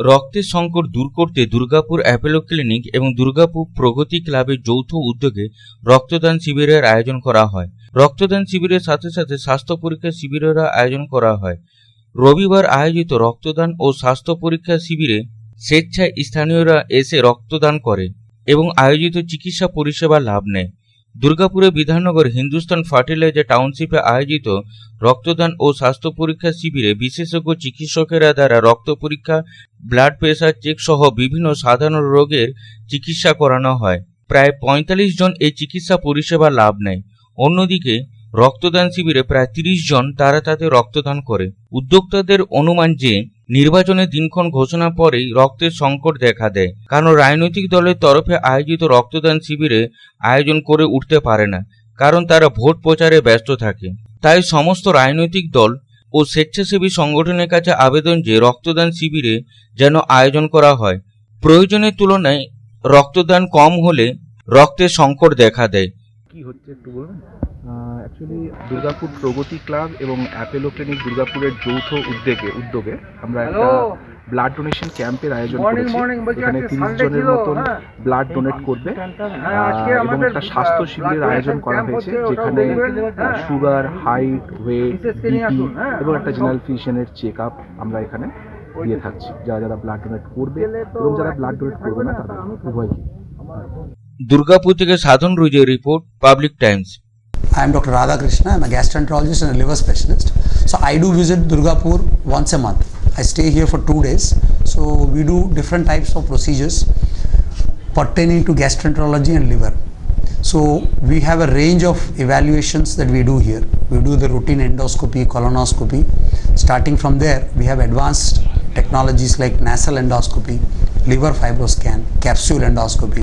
রক্তের সংকট দূর করতে দুর্গাপুর অ্যাপেলো ক্লিনিক এবং দুর্গাপুর প্রগতি ক্লাবের যৌথ উদ্যোগে রক্তদান শিবিরের আয়োজন করা হয়। রক্তদান শিবিরের সাথে সাথে স্বাস্থ্য পরীক্ষা শিবিরেরও আয়োজন করা হয়। রবিবার আয়োজিত রক্তদান ও স্বাস্থ্য পরীক্ষা শিবিরে স্বেচ্ছায় স্থানীয়রা এসে রক্তদান করে এবং আয়োজিত চিকিৎসা পরিষেবা লাভ নেয়। দুর্গাপুরে বিধাননগর হিন্দুস্তান ফার্টিলাইজার টাউনশিপে আয়োজিত রক্তদান ও স্বাস্থ্য পরীক্ষা শিবিরে বিশেষজ্ঞ চিকিৎসকেরা দ্বারা রক্ত পরীক্ষা, ব্লাড প্রেশার চেক সহ বিভিন্ন সাধারণ রোগের চিকিৎসা করানো হয়। প্রায় পঁয়তাল্লিশ জন এই চিকিৎসা পরিষেবা লাভ নেয়। অন্যদিকে, রক্তদান শিবিরে প্রায় তিরিশ জন তারা তাতে রক্তদান করে। উদ্যোক্তাদের অনুমান যে নির্বাচনের দিনক্ষণ ঘোষণা পরেই রক্তের সংকট দেখা দেয়। কারণ রাজনৈতিক দলের তরফে আয়োজিত রক্তদান শিবিরে আয়োজন করে উঠতে পারে না, কারণ তারা ভোট প্রচারে ব্যস্ত থাকে। তাই সমস্ত রাজনৈতিক দল ও স্বেচ্ছাসেবী সংগঠনের কাছে আবেদন যে রক্তদান শিবিরে যেন আয়োজন করা হয়। প্রয়োজনের তুলনায় রক্তদান কম হলে রক্তের সংকট দেখা দেয়। কি হচ্ছে একটু বলবেন অ্যাকচুয়ালি দুর্গাপুর প্রগতি ক্লাব এবং অ্যাপেলো ক্লিনিক দুর্গাপুরের যৌথ উদ্যোগে উদ্যোগে আমরা একটা ব্লাড ডোনেশন ক্যাম্পের আয়োজন করেছি। এখানে তিরিশ জনের মতন ব্লাড ডোনেট করবে হ্যাঁ আজকে আহ, এবং একটা স্বাস্থ্য শিবিরের আয়োজন করা হয়েছে যেখানে। সুগার হাইট ওয়েট বিপি এবং একটা জেনারেল ফিজিশিয়ানের চেক আপ আমরা এখানে দিয়ে থাকছি। যারা যারা ব্লাড ডোনেট করবে এবং যারা ব্লাড ডোনেট করবে না তাদের উভয়কে। দুর্গাপুর থেকে Sadhan রুজের report public times I am Dr. Radhakrishna. I'm a gastroenterologist and a liver specialist. So I do visit Durgapur once a month. I stay here for two days. So we do different types of procedures pertaining to gastroenterology and liver. So we have a range of evaluations that we do here. We do the routine endoscopy, colonoscopy. Starting from there, we have advanced technologies like nasal endoscopy, liver fibroscan, capsule endoscopy.